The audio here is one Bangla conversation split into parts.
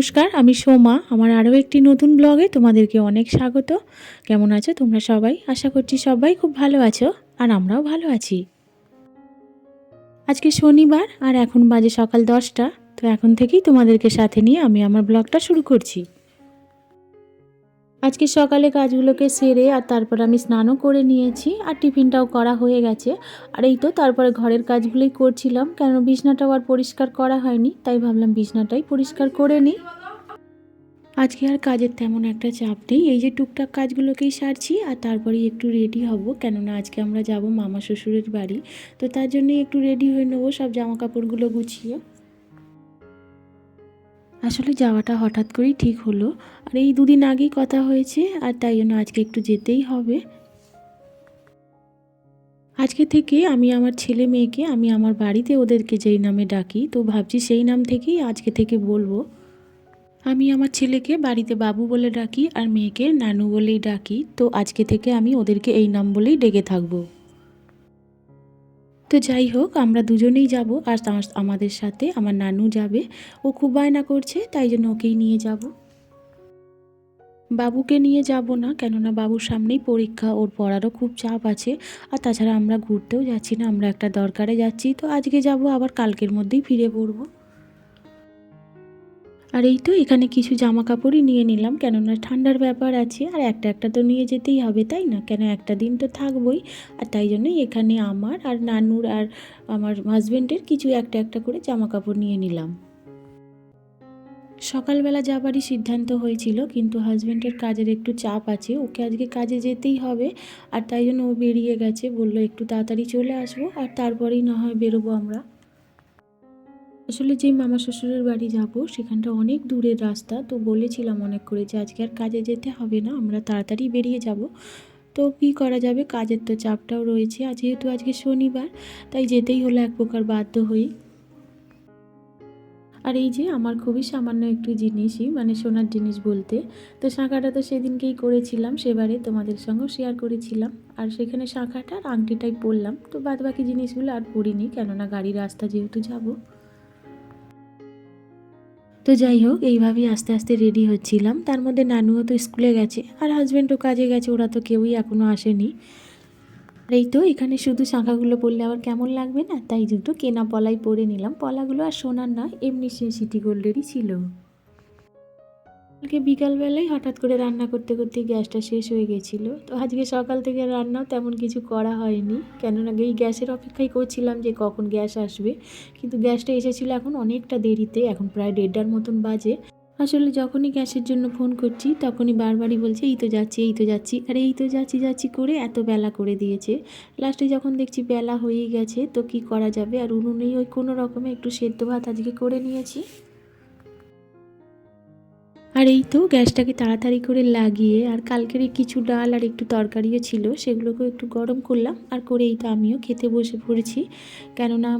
নমস্কার, আমি সোমা। আমার আরও একটি নতুন ব্লগে তোমাদেরকে অনেক স্বাগত। কেমন আছো তোমরা সবাই? আশা করছি সবাই খুব ভালো আছো আর আমরাও ভালো আছি। আজকে শনিবার আর এখন বাজে সকাল দশটা। তো এখন থেকেই তোমাদেরকে সাথে নিয়ে আমি আমার ব্লগটা শুরু করছি। আজকে সকালে কাজগুলোকে সেরে আর তারপর আমি স্নানও করে নিয়েছি আর টিফিনটাও করা হয়ে গেছে। আর এই তো তারপরে ঘরের কাজগুলোই করছিলাম কেন বিছনাটাও আর পরিষ্কার করা হয়নি, তাই ভাবলাম বিছনাটাই পরিষ্কার করে নিই। আজকে আর কাজের তেমন একটা চাপ নেই, এই যে টুকটাক কাজগুলোকেই সারছি আর তারপরেই একটু রেডি হব, কেননা আজকে আমরা যাব মামা শ্বশুরের বাড়ি, তো তার জন্যই একটু রেডি হয়ে নেব সব জামা কাপড়গুলো গুছিয়ে। আসলে যাওয়াটা হঠাৎ করেই ঠিক হলো। আর এই দুদিন আগেই কথা হয়েছে, আর তাই জন্য আজকে একটু যেতেই হবে। আজকে থেকে আমি আমার ছেলে মেয়েকে, আমি আমার বাড়িতে ওদেরকে যেই নামে ডাকি, তো ভাবছি সেই নাম থেকেই আজকে থেকে বলব। আমি আমার ছেলেকে বাড়িতে বাবু বলে ডাকি, আর মেয়েকে নানু বলেই ডাকি, তো আজকে থেকে আমি ওদেরকে এই নাম বলেই ডেকে থাকব। তো যাই হোক, আমরা দুজনেই যাব আর আমাদের সাথে আমার নানু যাবে। ও খুব বায়না করছে, তাই জন্য ওকেই নিয়ে যাব। বাবুকে নিয়ে যাব না, কেননা বাবুর সামনেই পরীক্ষা, ওর পড়ারও খুব চাপ আছে। আর তাছাড়া আমরা ঘুরতেও যাচ্ছি না, আমরা একটা দরকারে যাচ্ছি। তো আজকে যাব, আবার কালকের মধ্যেই ফিরে পড়ব। আর এই তো এখানে কিছু জামা কাপড়ই নিয়ে নিলাম, কেননা ঠান্ডার ব্যাপার আছে আর একটা একটা তো নিয়ে যেতেই হবে, তাই না? কেন একটা দিন তো থাকবই, আর তাই জন্যই এখানে আমার আর নানুর আর আমার হাজব্যান্ডের কিছু একটা একটা করে জামা কাপড় নিয়ে নিলাম। সকালবেলা যাবারই সিদ্ধান্ত হয়েছিল, কিন্তু হাজব্যান্ডের কাজের একটু চাপ আছে, ওকে আজকে কাজে যেতেই হবে, আর তাই জন্য ও বেরিয়ে গেছে, বলল একটু তাড়াতাড়ি চলে আসব, আর তারপরেই না হয় বেরোবো আমরা। আসলে যেই মামা শ্বশুরের বাড়ি যাব, সেখানটা অনেক দূরের রাস্তা। তো বলেছিলাম অনেক করে যে, আজকে আর কাজে যেতে হবে না, আমরা তাড়াতাড়ি বেরিয়ে যাব। তো কি করা যাবে? কাজের তো চাপটাও রয়েছে। আর যেহেতু আজকে শনিবার, তাই যেতেই হলো এক প্রকার বাধ্য হই। আর এই যে, আমার খুবই সামান্য একটু জিনিসই মানে সোনার জিনিস বলতে। তো শাঁখাটা তো সেদিনকেই করেছিলাম, সেবারে তোমাদের সঙ্গেও শেয়ার করেছিলাম। আর সেখানে শাঁখাটা আর আংটিটাই পরলাম। তো বাদ বাকি জিনিসগুলো আর পরিনি, কেননা গাড়ির রাস্তা যেহেতু যাব। তো যাই হোক, এইভাবেই আস্তে আস্তে রেডি হচ্ছিলাম। তার মধ্যে নানুও তো স্কুলে গেছে আর হাজব্যান্ডও কাজে গেছে, ওরা তো কেউই এখনও আসেনি। এই তো এখানে শুধু শাঁখাগুলো পড়লে আবার কেমন লাগবে না? তাই দুটো কেনা পলাই পরে নিলাম। পলাগুলো আর সোনার না এমনি সে সিটি গোল্ডেরই ছিল। কালকে বিকালবেলায় হঠাৎ করে রান্না করতে করতে গ্যাসটা শেষ হয়ে গেছিল। তো আজকে সকাল থেকে রান্নাও তেমন কিছু করা হয়নি। কেননা এই গ্যাসের অপেক্ষাই করছিলাম যে কখন গ্যাস আসবে। কিন্তু গ্যাসটা এসেছিল এখন অনেকটা দেরিতে, এখন প্রায় দেড়টার মতন বাজে। আসলে যখনই গ্যাসের জন্য ফোন করছি, তখনই বারবারই বলছে, এই তো যাচ্ছি, এই তো যাচ্ছি। আর এই তো যাচ্ছি যাচ্ছি করে এত বেলা করে দিয়েছে। লাস্টে যখন দেখছি বেলা হয়েই গেছে, তো কি করা যাবে? আর উনুনেই ওই কোনো রকমে একটু সেদ্ধ ভাত আজকে করে নিয়েছি। আর এই তো গ্যাসটাকে তাড়াতাড়ি করে লাগিয়ে, আর কালকের কিছু ডাল আর একটু তরকারিও ছিল, সেগুলোকেও একটু গরম করলাম, আর করে এই তো আমিও খেতে বসে পড়েছি। কেননা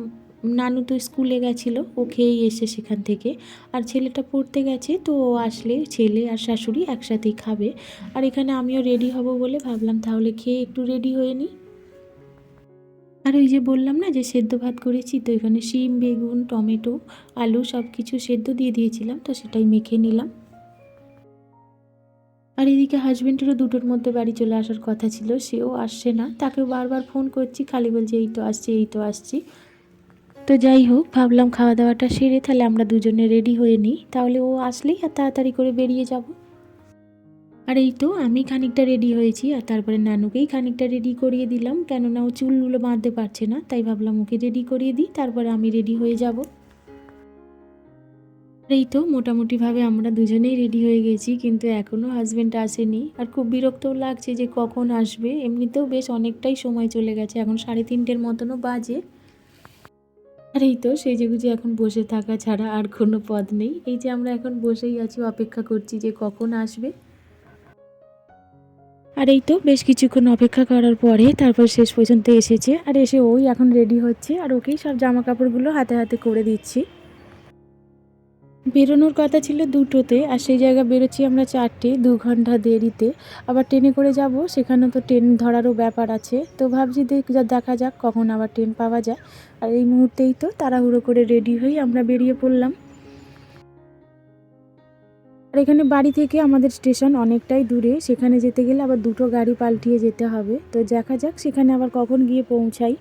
নানু তো স্কুলে গেছিল, ও খেয়েই এসে সেখান থেকে। আর ছেলেটা পড়তে গেছে, তো ও আসলে ছেলে আর শাশুড়ি একসাথেই খাবে। আর এখানে আমিও রেডি হব বলে ভাবলাম, তাহলে খেয়ে একটু রেডি হয়ে নিই। আর ওই যে বললাম না যে সেদ্ধ ভাত করেছি, তো এখানে শিম, বেগুন, টমেটো, আলু সব কিছু সেদ্ধ দিয়ে দিয়েছিলাম, তো সেটাই মেখে নিলাম। আর এদিকে হাজব্যান্ডেরও দুটোর মধ্যে বাড়ি চলে আসার কথা ছিল, সেও আসছে না। তাকেও বারবার ফোন করছি, খালি বলছে, এই তো আসছি, এই তো আসছি। তো যাই হোক, ভাবলাম খাওয়া দাওয়াটা সেরে তাহলে আমরা দুজনে রেডি হয়ে নিই। তাহলে ও আসলেই আর তাড়াতাড়ি করে বেরিয়ে যাব। আর এই তো আমি খানিকটা রেডি হয়েছি আর তারপরে নানুকেই খানিকটা রেডি করিয়ে দিলাম। কেননা ও চুলগুলো বাঁধতে পারছে না, তাই ভাবলাম ওকে রেডি করিয়ে দিই, তারপরে আমি রেডি হয়ে যাব। এই তো মোটামুটিভাবে আমরা দুজনেই রেডি হয়ে গেছি, কিন্তু এখনও হাজব্যান্ড আসেনি। আর খুব বিরক্তও লাগছে যে কখন আসবে। এমনিতেও বেশ অনেকটাই সময় চলে গেছে, এখন সাড়ে তিনটের মতনও বাজে। আর এই তো সেই যেগুজি এখন বসে থাকা ছাড়া আর কোনো পদ নেই। এই যে আমরা এখন বসেই আছি, অপেক্ষা করছি যে কখন আসবে। আর এই তো বেশ কিছুক্ষণ অপেক্ষা করার পরে তারপর শেষ পর্যন্ত এসেছে। আর এসে ওই এখন রেডি হচ্ছে, আর ওকেই সব জামা কাপড়গুলো হাতে হাতে করে দিচ্ছি। বেরোনোর কথা ছিল দুটোতে, আর সেই জায়গা বেরোচ্ছি আমরা চারটে, দু ঘণ্টা দেরিতে। আবার ট্রেনে করে যাব, সেখানে তো ট্রেন ধরারও ব্যাপার আছে। তো ভাবছি দেখ যাক কখন আবার ট্রেন পাওয়া যায়। আর এই মুহূর্তেই তো তাড়াহুড়ো করে রেডি হয়ে আমরা বেরিয়ে পড়লাম। আর এখানে বাড়ি থেকে আমাদের স্টেশন অনেকটাই দূরে, সেখানে যেতে গেলে আবার দুটো গাড়ি পাল্টিয়ে যেতে হবে। তো দেখা যাক সেখানে আবার কখন গিয়ে পৌঁছাই।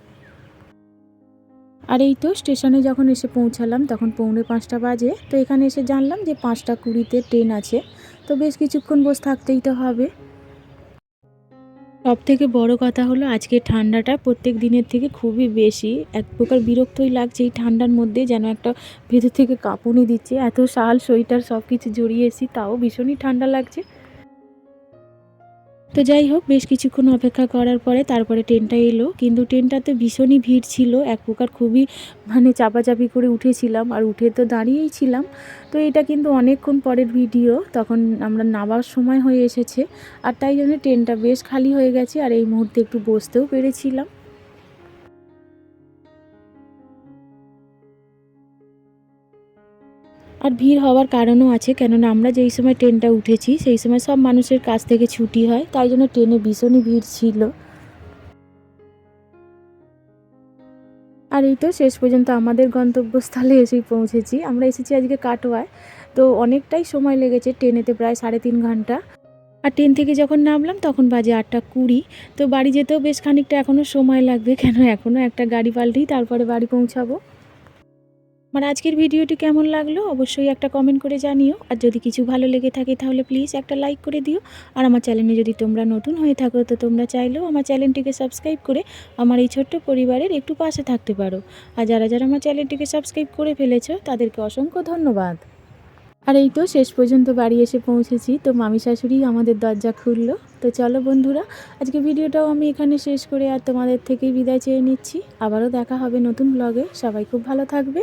আর এই তো স্টেশনে যখন এসে পৌঁছালাম, তখন পৌনে পাঁচটা বাজে। তো এখানে এসে জানলাম যে পাঁচটা কুড়িতে ট্রেন আছে। তো বেশ কিছুক্ষণ বসে থাকতেই তো হবে। সব থেকে বড় কথা হলো আজকে ঠান্ডাটা প্রত্যেক দিনের থেকে খুবই বেশি। এক প্রকার বিরক্তই লাগছে এই ঠান্ডার মধ্যে, যেন একটা ভেতর থেকে কাঁপুনি দিচ্ছে। এত শাল, সোয়েটার সব কিছু জড়িয়েছি তাও ভীষণই ঠান্ডা লাগছে। তো যাই হোক, বেশ কিছুক্ষণ অপেক্ষা করার পরে তারপরে ট্রেনটা এলো। কিন্তু ট্রেনটাতে ভীষণই ভিড় ছিল। এক প্রকার খুবই মানে চাপাচাপি করে উঠেছিলাম আর উঠে তো দাঁড়িয়েই ছিলাম। তো এটা কিন্তু অনেকক্ষণ পরের ভিডিও। তখন আমরা নামার সময় হয়ে এসেছে। আর তাই জন্য ট্রেনটা বেশ খালি হয়ে গেছে। আর এই মুহূর্তে একটু বসতেও পেরেছিলাম। আর ভিড় হওয়ার কারণও আছে, কেননা আমরা যেই সময় ট্রেনটা উঠেছি, সেই সময় সব মানুষের কাছ থেকে ছুটি হয়, তাই জন্য ট্রেনে ভীষণই ভিড় ছিল। আর এই তো শেষ পর্যন্ত আমাদের গন্তব্যস্থলে এসেই পৌঁছেছি। আমরা এসেছি আজকে কাটোয়ায়, তো অনেকটাই সময় লেগেছে ট্রেনেতে, প্রায় সাড়ে তিন ঘণ্টা। আর ট্রেন থেকে যখন নামলাম, তখন বাজে আটটা কুড়ি। তো বাড়ি যেতেও বেশ খানিকটা এখনও সময় লাগবে, কেন এখনও একটা গাড়ি পাল্টেই তারপরে বাড়ি পৌঁছাবো। আমার আজকের ভিডিওটি কেমন লাগল অবশ্যই একটা কমেন্ট করে জানিও। আর যদি কিছু ভালো লেগে থাকে তাহলে প্লিজ একটা লাইক করে দিও। আর আমার চ্যানেলে যদি তোমরা নতুন হয়ে থাকো তো তোমরা চাইলেও আমার চ্যানেলটিকে সাবস্ক্রাইব করে আমার এই ছোট্ট পরিবারের একটু পাশে থাকতে পারো। আর যারা যারা আমার চ্যানেলটিকে সাবস্ক্রাইব করে ফেলেছো তাদেরকে অসংখ্য ধন্যবাদ। আর এই তো শেষ পর্যন্ত বাড়ি এসে পৌঁছেছি, তো মামি শাশুড়ি আমাদের দরজা খুললো। তো চলো বন্ধুরা, আজকে ভিডিওটাও আমি এখানে শেষ করে আর তোমাদের থেকেই বিদায় চেয়ে নিচ্ছি। আবারও দেখা হবে নতুন ব্লগে সবাই খুব ভালো থাকবে।